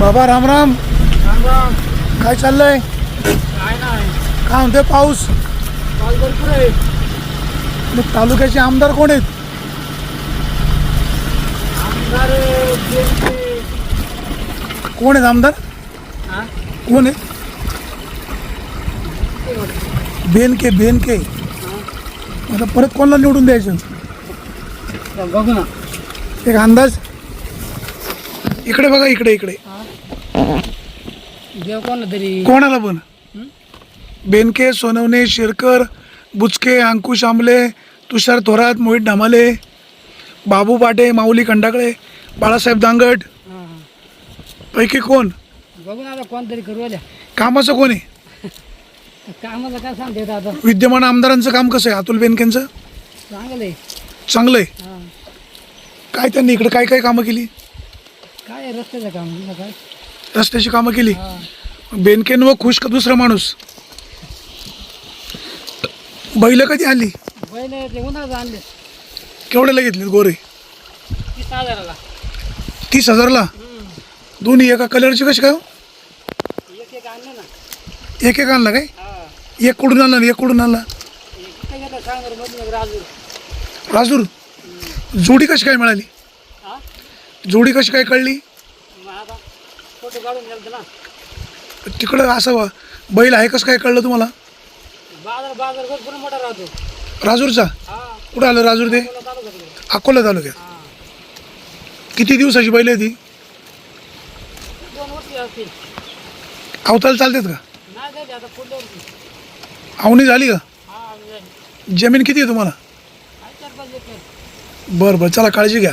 बाबा राम राम. काय चाललंय? काय नाही. काय म्हणते पाऊस? भरपूर आहे. मग तालुक्याचे आमदार कोण आहेत? आमदार कोण आहेत आमदार? हा? कोण आहेत? बेनके बेनके. आता परत कोणाला निवडून द्यायचं? बघू ना. एक अंदाज? इकडे बघा इकडे इकडे. देव कोण तरी? कोणाला पण? बेनके सोनवणे शिरकर बुचके अंकुश आंबले तुषार थोरात मोहित ढमाले बाबू पाटे माऊली कंडाकळे बाळासाहेब दांगट. पैकी कोण? बघू ना आता कोणतरी करू आल्या. कामाचं कोण आहे? कामाला काय सांगते आता? विद्यमान आमदारांचं काम कसं आहे? अतुल बेनकेंचं? चांगलं आहे चांगलं आहे. काय त्यांनी इकडे काय काय कामं केली? काय आहे रस्त्याचं काम काय. रस्त्याची कामं केली. बेनकेन व खुश का दुसरा माणूस? बैल कधी आली बैल ते उन्हाळ्यात आणले. केवढ्याला घेतली गोरे? तीस हजाराला. तीस हजारला? दोन्ही एका कलरची कशी काय हो? एक एक आणलं ना. एक एक आणला काय? हा. एक कुठून आणला आणि एक कुठून आणला? एक मधून एक राजूर. राजूर? जोडी कशी काय मिळाली? हा? जोडी कशी काय कळली? फोटो काढून गेलं ना. तिकडं असं बैल आहे कसं काय कळलं तुम्हाला? बाजार बाजार भरपूर मोठा राहतो. राजूरचा? हा. कुठं आलं राजूर ते? तुला चालू करतो अकोला तालुक्यात. हा. किती दिवसाची बैल आहे ती? दोन वर्षी असतील अवताला चालतात का? नाही जायचे आता पुढल्या वर्षी. आवणी झाली का? हा जाईल जमीन किती आहे तुम्हाला? आहे चार पाच एकर. बरं बरं चला काळजी घ्या.